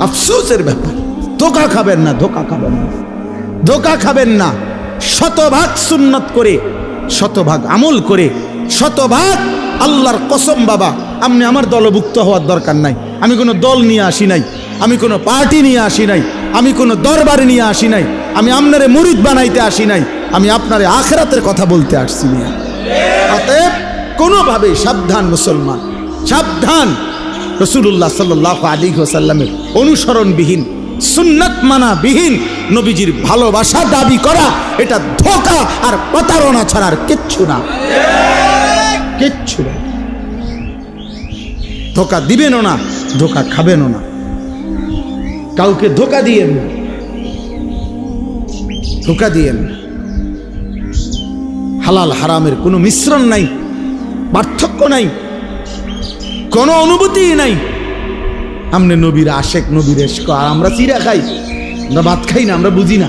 আফসোসের ব্যাপার। ধোকা খাবেন না, ধোকা খাবেন না। ধোকা খাবেন না। শতভাগ সুন্নত করে, শতভাগ আমল করে, শতভাগ আল্লাহর কসম বাবা আপনি আমার দলভুক্ত হওয়ার দরকার নাই। আমি কোনো দল নিয়ে আসি নাই। আমি কোনো পার্টি নিয়ে আসি নাই। আমি কোনো দরবার নিয়ে আসি নাই। আমি আপনারে মুরিদ বানাইতে আসি নাই। আমি আপনারে আখরাতের কথা বলতে আসছি অতএব কোনোভাবে সাবধান মুসলমান। সাবধান। রসুল্লাহ সাল্লাহ আলী সাল্লামের অনুসরণবিহীন সুন্নাত মানা বিহীন নবীজির ভালোবাসা দাবি করা, এটা ধোকা আর প্রতারণা ছাড়া আর কিচ্ছু না। কিচ্ছু না। ধোকা দিবেনও না, ধোকা খাবেনও না। কাউকে ধোকা দিয়েন ধোকা দিয়েন হালাল হারামের কোনো মিশ্রণ নাই, পার্থক্য নাই। কোনো অনুভূতি নাই। আমনে নবীর আশেক, নবীর এসক আর আমরা চিরা খাই। আমরা ভাত খাই না, আমরা বুঝি না।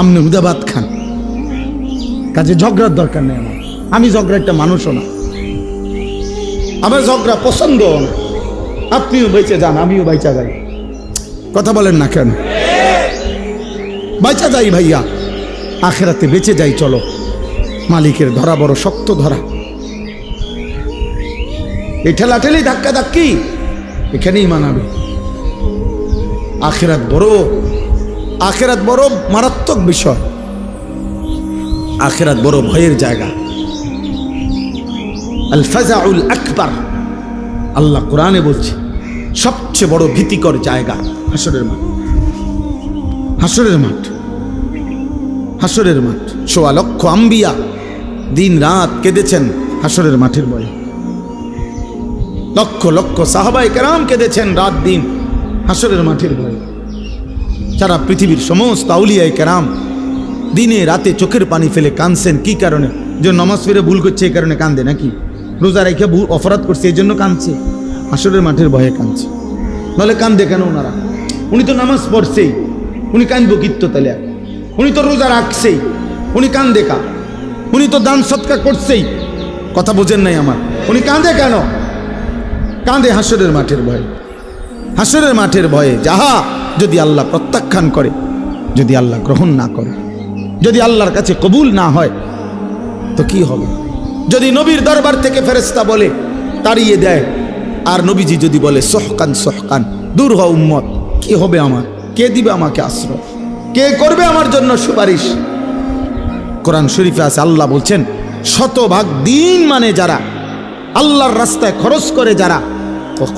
আমনে হুদা ভাত খান। কাজে ঝগড়ার দরকার নেই আমার। আমি ঝগড়া একটা মানুষও না। আমার ঝগড়া পছন্দ আপনিও বেঁচে যান, আমিও বাইচা যাই। কথা বলেন না কেন? বাইচা যাই ভাইয়া। আখেরাতে বেঁচে যাই, চলো। মালিকের ধরা বড় শক্ত ধরা। এই ঠেলা ঠেলাঠেলি ধাক্কা ধাক্কি এখানেই মানাবে। আখেরাত বড় আখেরাত বড় মারাত্মক বিষয়। আখেরাত বড় ভয়ের জায়গা। আল ফাজাউল আকবার, আল্লাহ কোরআনে বলছে, সবচেয়ে বড় ভীতিকর জায়গা হাসরের মাঠ। হাসরের মাঠ হাসরের মাঠ। সোয়া লক্ষ আম্বিয়া দিন রাত কেঁদেছেন হাসরের মাঠের বয়ে। লক্ষ লক্ষ সাহাবাই কেরাম কেঁদেছেন রাত দিন হাসরের মাঠের ভয়ে সারা পৃথিবীর সমস্ত আউলিয়ায় কেরাম দিনে রাতে চোখের পানি ফেলে কাঁদছেন। কি কারণে? যে নমাজ ফিরে ভুল করছে, এই কারণে কান্দে নাকি? রোজা রেখে ভুল, অপরাধ করছে এই জন্য কাঁদছে। হাসরের মাঠের ভয়ে কাঁদছে। নাহলে কান্দে কেন ওনারা? উনি তো নামাজ পড়ছেই। উনি কান্দবো কীর্ত তাহলে উনি তো রোজা রাখছেই। উনি কান্দে কা উনি তো দান সৎকার করছেই। কথা বোঝেন নাই আমার। উনি কাঁদে কেন? কাঁদে হাসরের মাঠের ভয়ে। হাসরের মাঠের ভয়ে যাহা যদি আল্লাহ প্রত্যাখ্যান করে, যদি আল্লাহ গ্রহণ না করে, যদি আল্লাহর কাছে কবুল না হয়, তো কি হবে? যদি নবীর দরবার থেকে ফেরেস্তা বলে, তাড়িয়ে দেয়, আর নবীজি যদি বলে, সহকান সহকান, দূর হ উম্মত, কি হবে আমার? কে দিবে আমাকে আশ্রয়? কে করবে আমার জন্য সুপারিশ? কোরআন শরীফে আছে, আল্লাহ বলছেন, শতভাগ দিন মানে যারা, আল্লাহর রাস্তায় খরচ করে যারা қорқ